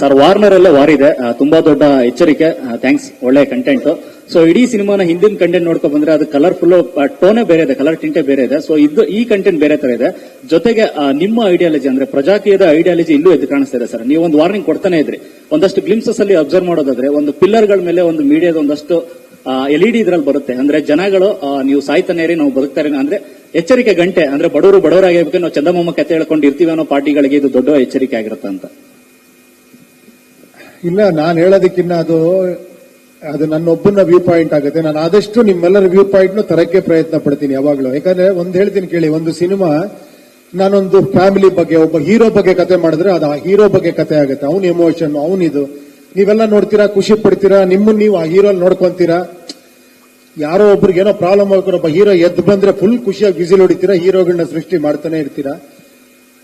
Sir Warner ಎಲ್ಲ war ಇದೆ ತುಂಬಾ ದೊಡ್ಡ ಎಚ್ಚರಿಕೆ. ಥ್ಯಾಂಕ್ಸ್ ಒಳ್ಳೆ ಕಂಟೆಂಟ್ ಸೊ ಇಡೀ ಸಿನಿಮಾನ ಹಿಂದಿನ ಕಂಟೆಂಟ್ ನೋಡ್ಕೊ ಬಂದ್ರೆ ಅದು ಕಲರ್ಫುಲ್ ಟೋನೇ ಬೇರೆ ಇದೆ ಕಲರ್ ಟಿಂಟೆ ಬೇರೆ ಇದೆ. ಸೊ ಇದು, ಈ ಕಂಟೆಂಟ್ ಬೇರೆ ತರ ಇದೆ. ಜೊತೆಗೆ ನಿಮ್ಮ ಐಡಿಯಾಲಜಿ ಅಂದ್ರೆ ಪ್ರಜಾಕೀಯದ ಐಡಿಯಾಲಜಿ ಇಲ್ಲೂ ಎದ್ದು ಕಾಣಿಸ್ತಾ ಇದೆ, ಸರ್. ನೀವು ಒಂದು ವಾರ್ನಿಂಗ್ ಕೊಡ್ತಾನೆ ಇದ್ರಿ. ಒಂದಷ್ಟು ಗ್ಲಿಮ್ಸಸ್ ಅಲ್ಲಿ ಅಬ್ಸರ್ವ್ ಮಾಡೋದಾದ್ರೆ, ಒಂದು ಪಿಲ್ಲರ್ಗಳ ಮೇಲೆ ಒಂದು ಮೀಡಿಯಾದ ಒಂದಷ್ಟು ಎಲ್ ಡಿ ಇದ್ರಲ್ಲಿ ಬರುತ್ತೆ. ಅಂದ್ರೆ ಜನಗಳು ನೀವು ಸಾಯ್ತಾನೆ ಇರಿ, ನಾವು ಬದುಕ್ತಾರೆ ಅಂದ್ರೆ ಎಚ್ಚರಿಕೆ ಗಂಟೆ. ಅಂದ್ರೆ ಬಡವರು ಬಡವರಾಗಿರ್ಬೇಕು, ನಾವು ಚಂದಮಾಮ ಕತೆ ಹೇಳ್ಕೊಂಡು ಇರ್ತೀವಿ ಅನ್ನೋ ಪಾರ್ಟಿಗಳಿಗೆ ಇದು ದೊಡ್ಡ ಎಚ್ಚರಿಕೆ ಆಗಿರುತ್ತೆ ಅಂತ ಇಲ್ಲ, ನಾನು ಹೇಳೋದಕ್ಕಿನ್ನ ಅದು ಅದು ನನ್ನೊಬ್ಬನ ವ್ಯೂ ಪಾಯಿಂಟ್ ಆಗುತ್ತೆ. ನಾನು ಆದಷ್ಟು ನಿಮ್ಮೆಲ್ಲರ ವ್ಯೂ ಪಾಯಿಂಟ್ನು ತರಕ್ಕೆ ಪ್ರಯತ್ನ ಪಡ್ತೀನಿ ಯಾವಾಗಲೂ. ಯಾಕಂದ್ರೆ ಒಂದು ಹೇಳ್ತೀನಿ ಕೇಳಿ, ಒಂದು ಸಿನಿಮಾ, ನಾನೊಂದು ಫ್ಯಾಮಿಲಿ ಬಗ್ಗೆ, ಒಬ್ಬ ಹೀರೋ ಬಗ್ಗೆ ಕತೆ ಮಾಡಿದ್ರೆ ಅದು ಆ ಹೀರೋ ಬಗ್ಗೆ ಕತೆ ಆಗುತ್ತೆ. ಅವ್ನ ಎಮೋಷನ್ ಅವನಿದು ನೀವೆಲ್ಲ ನೋಡ್ತೀರಾ, ಖುಷಿ ಪಡ್ತೀರಾ ನಿಮ್ಮನ್ನ ನೀವು ಆ ಹೀರೋ ನೋಡ್ಕೊಂತೀರಾ? ಯಾರೋ ಒಬ್ರಿಗೆ ಏನೋ ಪ್ರಾಬ್ಲಮ್ ಆಗ್ತಾರೆ ಒಬ್ಬ ಹೀರೋ ಎದ್ದು ಬಂದ್ರೆ ಫುಲ್ ಖುಷಿಯಾಗಿ ಬಿಸಿಲು ಹೊಡಿತೀರಾ ಹೀರೋಗಳನ್ನ ಸೃಷ್ಟಿ ಮಾಡ್ತಾನೆ ಇರ್ತೀರಾ?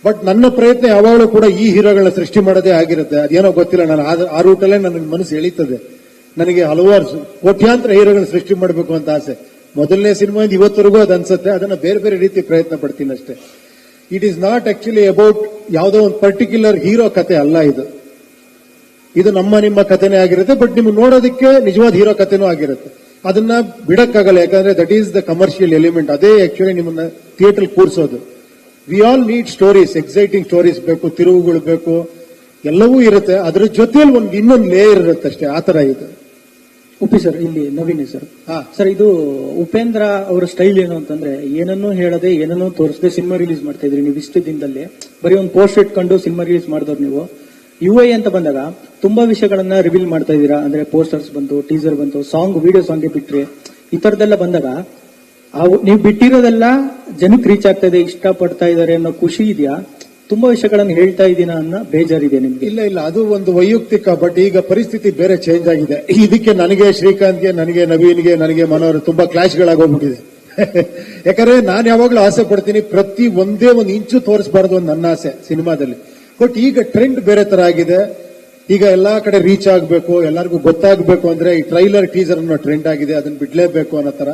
ಬಟ್ ನನ್ನ ಪ್ರಯತ್ನ ಯಾವಾಗಲೂ ಕೂಡ ಈ ಹೀರೋಗಳನ್ನ ಸೃಷ್ಟಿ ಮಾಡೋದೇ ಆಗಿರುತ್ತೆ. ಅದೇನೋ ಗೊತ್ತಿಲ್ಲ, ನಾನು ಆ- ಆ ರೂಟಲ್ಲೇ ನನ್ನ ಮನಸ್ಸು ಎಳೀತದೆ. ನನಗೆ ಹಲವಾರು ಕೋಟ್ಯಾಂತರ ಹೀರೋಗಳನ್ನ ಸೃಷ್ಟಿ ಮಾಡಬೇಕು ಅಂತ ಆಸೆ. ಮೊದಲನೇ ಸಿನಿಮಾದಿಂದ ಇವತ್ತರೆಗೂ ಅದು ಅನ್ಸುತ್ತೆ. ಅದನ್ನ ಬೇರೆ ಬೇರೆ ರೀತಿ ಪ್ರಯತ್ನ ಪಡ್ತೀನಿ ಅಷ್ಟೇ. It is not actually about ಯಾವುದೋ ಒಂದು ಪರ್ಟಿಕ್ಯುಲರ್ ಹೀರೋ ಕತೆ ಅಲ್ಲ ಇದು. ಇದು ನಮ್ಮ ನಿಮ್ಮ ಕಥೆನೇ ಆಗಿರುತ್ತೆ ಬಟ್ ನಿಮ್ಗೆ ನೋಡೋದಕ್ಕೆ ನಿಜವಾದ ಹೀರೋ ಕಥೆನೂ ಆಗಿರುತ್ತೆ. ಅದನ್ನ ಬಿಡಕ್ಕಾಗಲ್ಲ. ಯಾಕಂದ್ರೆ that is the commercial element ಅದೇ ಆಕ್ಚುಲಿ ನಿಮ್ಮನ್ನ theatre ಕೂರಿಸೋದು. We all need stories exciting stories ಬೇಕು ತಿರುವುಗಳು ಬೇಕು ಎಲ್ಲವೂ ಇರುತ್ತೆ. ಅದರ ಜೊತೆಯಲ್ಲಿ ಒಂದು ಇನ್ನೊಂದು ಲೇಯರ್ ಇರುತ್ತೆ ಅಷ್ಟೇ ಆ ಥರ ಇದು. ಉಪ್ಪಿ ಸರ್ ಇಲ್ಲಿ ನವೀನ್ ಸರ್. ಹಾ. ಸರ್ ಇದು ಉಪೇಂದ್ರ ಅವರ ಸ್ಟೈಲ್ ಏನು ಅಂತಂದ್ರೆ ಏನನ್ನೂ ಹೇಳದೆ ಏನನ್ನೂ ತೋರಿಸದೆ ಸಿನಿಮಾ ರಿಲೀಸ್ ಮಾಡ್ತಾ ಇದ್ರಿ ನೀವು ಇಷ್ಟು ದಿನದಲ್ಲಿ. ಬರೀ ಒಂದು ಪೋಸ್ಟ್ ಇಟ್ಕೊಂಡು ಸಿನಿಮಾ ರಿಲೀಸ್ ಮಾಡಿದವ್ರು ನೀವು. ಯು ಐ ಅಂತ ಬಂದಾಗ ತುಂಬಾ ವಿಷಯಗಳನ್ನ ರಿವೀಲ್ ಮಾಡ್ತಾ ಇದ್ದೀರಾ? ಅಂದ್ರೆ ಪೋಸ್ಟರ್ಸ್ ಬಂತು ಟೀಸರ್ ಬಂತು ಸಾಂಗ್ ವಿಡಿಯೋ ಸಾಂಗ್ ಬಿಟ್ರಿ ಈ ತರದೆಲ್ಲ ಬಂದಾಗ ಅವು ನೀವು ಬಿಟ್ಟಿರೋದೆಲ್ಲ ಜನಕ್ಕೆ ರೀಚ್ ಆಗ್ತಾ ಇಷ್ಟ ಪಡ್ತಾ ಇದಾರೆ ಅನ್ನೋ ಖುಷಿ ಇದೆಯಾ? ತುಂಬಾ ವಿಷಯಗಳನ್ನು ಹೇಳ್ತಾ ಇದ್ದೀನ ಅನ್ನೋ ಬೇಜಾರಿದೆ ನಿಮ್ಗೆ? ಇಲ್ಲ ಇಲ್ಲ, ಅದು ಒಂದು ವೈಯಕ್ತಿಕ ಬಟ್ ಈಗ ಪರಿಸ್ಥಿತಿ ಬೇರೆ ಚೇಂಜ್ ಆಗಿದೆ. ಇದಕ್ಕೆ ನನಗೆ ಶ್ರೀಕಾಂತ್ಗೆ, ನನಗೆ ನವೀನ್ಗೆ, ನನಗೆ ಮನೋಹರ್ ತುಂಬಾ ಕ್ಲಾಶ್ಗಳಾಗೋಗ್ಬಿಟ್ಟಿದೆ ಯಾಕಂದ್ರೆ ನಾನು ಯಾವಾಗಲೂ ಆಸೆ ಪಡ್ತೀನಿ ಪ್ರತಿ ಒಂದೇ ಒಂದು ಇಂಚು ತೋರಿಸಬಾರ್ದು ಅಂತ ನನ್ನ ಆಸೆ ಸಿನಿಮಾದಲ್ಲಿ. ಬಟ್ ಈಗ ಟ್ರೆಂಡ್ ಬೇರೆ ತರ ಆಗಿದೆ. ಈಗ ಎಲ್ಲಾ ಕಡೆ ರೀಚ್ ಆಗಬೇಕು, ಎಲ್ಲರಿಗೂ ಗೊತ್ತಾಗಬೇಕು ಅಂದ್ರೆ ಈ ಟ್ರೈಲರ್ ಟೀಸರ್ ಅನ್ನೋ ಟ್ರೆಂಡ್ ಆಗಿದೆ, ಅದನ್ನ ಬಿಡ್ಲೇಬೇಕು ಅನ್ನೋ ತರ.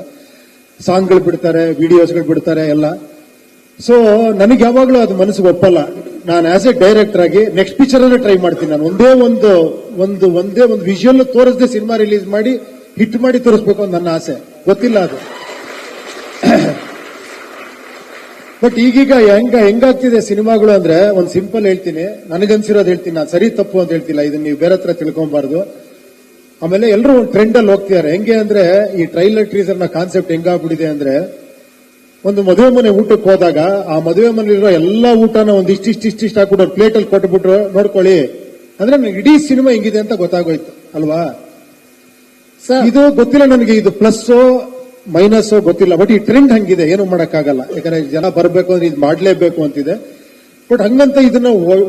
ಸಾಂಗ್ಗಳು ಬಿಡ್ತಾರೆ ವಿಡಿಯೋಸ್ಗಳು ಬಿಡ್ತಾರೆ ಎಲ್ಲ. ಸೊ ನನಗೆ ಯಾವಾಗಲೂ ಅದು ಮನಸ್ಸಿಗೆ ಒಪ್ಪಲ್ಲ. ನಾನು ಆಸ್ ಎ ಡೈರೆಕ್ಟರ್ ಆಗಿ ನೆಕ್ಸ್ಟ್ ಪಿಕ್ಚರ್ ಅಲ್ಲೇ ಟ್ರೈ ಮಾಡ್ತೀನಿ ನಾನು. ಒಂದೇ ಒಂದು ಒಂದು, ಒಂದೇ ಒಂದು ವಿಜುವಲ್ ತೋರಿಸದೆ ಸಿನಿಮಾ ರಿಲೀಸ್ ಮಾಡಿ ಹಿಟ್ ಮಾಡಿ ತೋರಿಸ್ಬೇಕು ಅಂತ ನನ್ನ ಆಸೆ. ಗೊತ್ತಿಲ್ಲ ಅದು. ಬಟ್ ಈಗೀಗ ಹೆಂಗ, ಹೆಂಗಾಗ್ತಿದೆ ಸಿನಿಮಾಗಳು ಅಂದ್ರೆ, ಒಂದು ಸಿಂಪಲ್ ಹೇಳ್ತೀನಿ. ನನಗನ್ಸಿರೋದು ಹೇಳ್ತೀನಿ, ನಾನು ಸರಿ ತಪ್ಪು ಅಂತ ಹೇಳ್ತಿಲ್ಲ. ಇದನ್ನ ನೀವು ಬೇರೆ ಹತ್ರ ತಿಳ್ಕೊಬಾರ್ದು ಆಮೇಲೆ ಎಲ್ಲರೂ ಒಂದು ಟ್ರೆಂಡ್ ಅಲ್ಲಿ ಹೋಗ್ತಿದ್ದಾರೆ. ಹೆಂಗೆ ಅಂದ್ರೆ ಈ ಟ್ರೈಲರ್ ಟ್ರೀಸರ್ನ ಕಾನ್ಸೆಪ್ಟ್ ಹೆಂಗಾಗ್ಬಿಟ್ಟಿದೆ ಅಂದ್ರೆ ಒಂದು ಮದುವೆ ಮನೆ ಊಟಕ್ಕೆ ಹೋದಾಗ ಆ ಮದುವೆ ಮನೆಯಲ್ಲಿರೋ ಎಲ್ಲಾ ಊಟನ ಒಂದ್ ಇಷ್ಟಿಷ್ಟಿಷ್ಟಿಷ್ಟ ಇಷ್ಟಿಷ್ಟು ಹಾಕ್ಬಿಟ್ಟು ಪ್ಲೇಟ್ ಅಲ್ಲಿ ಕೊಟ್ಬಿಟ್ರು ನೋಡ್ಕೊಳ್ಳಿ. ಅಂದ್ರೆ ನನಗೆ ಇಡೀ ಸಿನಿಮಾ ಹೆಂಗಿದೆ ಅಂತ ಗೊತ್ತಾಗೋಯ್ತು ಅಲ್ವಾ? ಇದು ಗೊತ್ತಿಲ್ಲ ನನಗೆ ಇದು ಪ್ಲಸ್ ಮೈನಸ್ ಗೊತ್ತಿಲ್ಲ. ಬಟ್ ಈ ಟ್ರೆಂಡ್ ಹಂಗಿದೆ ಏನು ಮಾಡೋಕ್ಕಾಗಲ್ಲ. ಯಾಕಂದ್ರೆ ಜನ ಬರಬೇಕು ಅಂದ್ರೆ ಇದು ಮಾಡಲೇಬೇಕು ಅಂತಿದೆ. ಬಟ್ ಹಂಗಂತ ಇದನ್ನ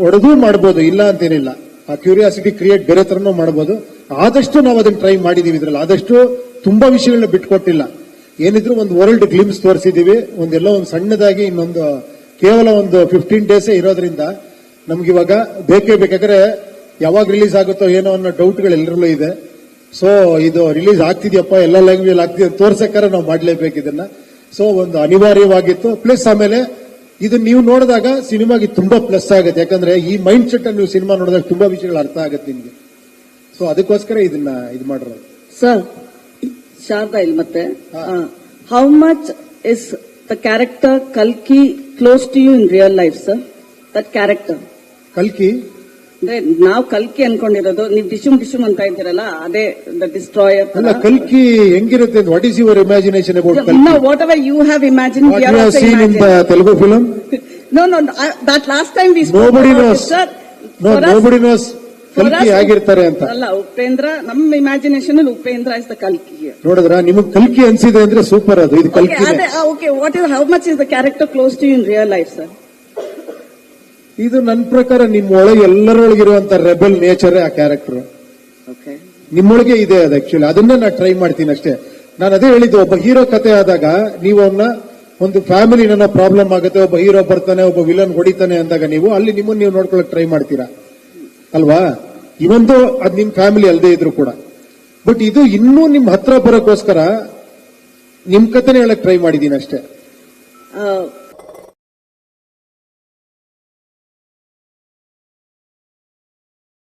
ಒಡೆದೂ ಮಾಡ್ಬೋದು ಇಲ್ಲ ಅಂತೇನಿಲ್ಲ. ಆ ಕ್ಯೂರಿಯಾಸಿಟಿ ಕ್ರಿಯೇಟ್ ಬೇರೆ ತರನೂ ಮಾಡ್ಬೋದು. ಆದಷ್ಟು ನಾವು ಅದನ್ನ ಟ್ರೈ ಮಾಡಿದೀವಿ ಇದ್ರಲ್ಲಿ. ಆದಷ್ಟು ತುಂಬಾ ವಿಷಯಗಳನ್ನ ಬಿಟ್ಕೊಟ್ಟಿಲ್ಲ. ಏನಿದ್ರು ಒಂದು ವರ್ಲ್ಡ್ ಗ್ಲಿಮ್ಸ್ ತೋರಿಸಿದೀವಿ. ಒಂದೆಲ್ಲ ಒಂದು ಸಣ್ಣದಾಗಿ ಇನ್ನೊಂದು, ಕೇವಲ ಒಂದು ಫಿಫ್ಟೀನ್ ಡೇಸೇ ಇರೋದ್ರಿಂದ ನಮ್ಗಿವಾಗ ಬೇಕೇ ಬೇಕಾದ್ರೆ ಯಾವಾಗ ರಿಲೀಸ್ ಆಗುತ್ತೋ ಏನೋ ಅನ್ನೋ ಡೌಟ್ಗಳು ಎಲ್ಲರಲ್ಲೂ ಇದೆ. ಸೊ ಇದು ರಿಲೀಸ್ ಆಗ್ತಿದ್ಯಪ್ಪ, ಎಲ್ಲ ಲ್ಯಾಂಗ್ವೇಜ್ ಆಗ್ತಿದೆ ತೋರ್ಸಕ್ಕಾರ ನಾವು ಮಾಡಲೇಬೇಕು ಇದನ್ನ. ಸೊ ಒಂದು ಅನಿವಾರ್ಯವಾಗಿತ್ತು. ಪ್ಲಸ್ ಆಮೇಲೆ ಇದು ನೀವು ನೋಡಿದಾಗ ಸಿನಿಮಾಗೆ ತುಂಬಾ ಪ್ಲಸ್ ಆಗುತ್ತೆ. ಯಾಕಂದ್ರೆ ಈ ಮೈಂಡ್ ಸೆಟ್ ನೀವು ಸಿನಿಮಾ ನೋಡಿದಾಗ ತುಂಬಾ ವಿಷಯಗಳು ಅರ್ಥ ಆಗುತ್ತೆ ನಿಮ್ಗೆ. ಸೊ ಅದಕ್ಕೋಸ್ಕರ ಇದನ್ನ ಇದು ಮಾಡಿರೋದು. ಸರ್ ಶಾರದಾ ಇಲ್ಲಿ ಮತ್ತೆ. How. Much is the character ಕಲ್ಕಿ close to you in real life sir that character ಕಲ್ಕಿ ಅಂದ್ರೆ ನಾವು ಕಲ್ಕಿ ಅನ್ಕೊಂಡಿರೋದು ನೀವು ಡಿಶುಮ್ ಡಿಶುಮ್ ಅಂತ ಇದ್ದೀರಲ್ಲ ಅದೇ ದ ಡಿಸ್ಟ್ರಾಯರ್ ಅಲ್ಲ ಕಲ್ಕಿ ಹೆಂಗಿರುತ್ತೆ? What is your imagination about what are you have also seen in the Telugu film no no that last time we spoke nobody knows no nobody knows ಕಲ್ಕಿ ಆಗಿರ್ತಾರೆ ಅಂತ. ಅಲ್ಲ ಉಪೇಂದ್ರ ನಮ್ಮ ಇಮ್ಯಾಜಿನೇಷನ್ ಅಲ್ಲಿ ಉಪೇಂದ್ರ ಇಸ್ ದ ಕಲ್ಕಿ. ನೋಡಿದ್ರ? ನಿಮಗ್ ಕಲ್ಕಿ ಅನ್ಸಿದೆ ಅಂದ್ರೆ ಸೂಪರ್ ಅದು ಇದು ಕಲ್ಕಿ okay what is how much is the character close to in real life sir ಇದು ನನ್ನ ಪ್ರಕಾರ ನಿಮ್ಮೊಳಗೆ ಎಲ್ಲರೊಳಗೆ ಎಲ್ಲರೊಳಗಿರುವಂತ ರೆಬೆಲ್ ನೇಚರ್ ಆ ಕ್ಯಾರೆಕ್ಟರ್ ಓಕೆ ನಿಮ್ಮೊಳಗೆ ಇದೆ ಅದು ಆಕ್ಚುಲಿ ಅದನ್ನ ನಾನು ಟ್ರೈ ಮಾಡ್ತೀನಿ ಅಷ್ಟೇ. ನಾನು ಅದೇ ಹೇಳಿದ್ದು ಒಬ್ಬ ಹೀರೋ ಕತೆ ಆದಾಗ ನೀವು ಅವನ್ನ ಒಂದು ಫ್ಯಾಮಿಲಿ ನನ್ನ ಪ್ರಾಬ್ಲಮ್ ಆಗುತ್ತೆ ಒಬ್ಬ ಹೀರೋ ಬರ್ತಾನೆ ಒಬ್ಬ ವಿಲನ್ ಹೊಡಿತಾನೆ ಅಂದಾಗ ನೀವು ಅಲ್ಲಿ ನಿಮ್ಮನ್ನ ನೀವು ನೋಡ್ಕೊಳಕ್ ಟ್ರೈ ಮಾಡ್ತೀರಾ? ಅಲ್ವಾ? ಇವಂದು ಅದು ನಿಮ್ ಫ್ಯಾಮಿಲಿ ಅಲ್ಲದೆ ಇದ್ರು ಕೂಡ. ಬಟ್ ಇದು ಇನ್ನೂ ನಿಮ್ ಹತ್ರ ಬರೋಕ್ಕೋಸ್ಕರ ನಿಮ್ ಕಥೆನೇ ಹೇಳಕ್ ಟ್ರೈ ಮಾಡಿದೀನಿ ಅಷ್ಟೇ.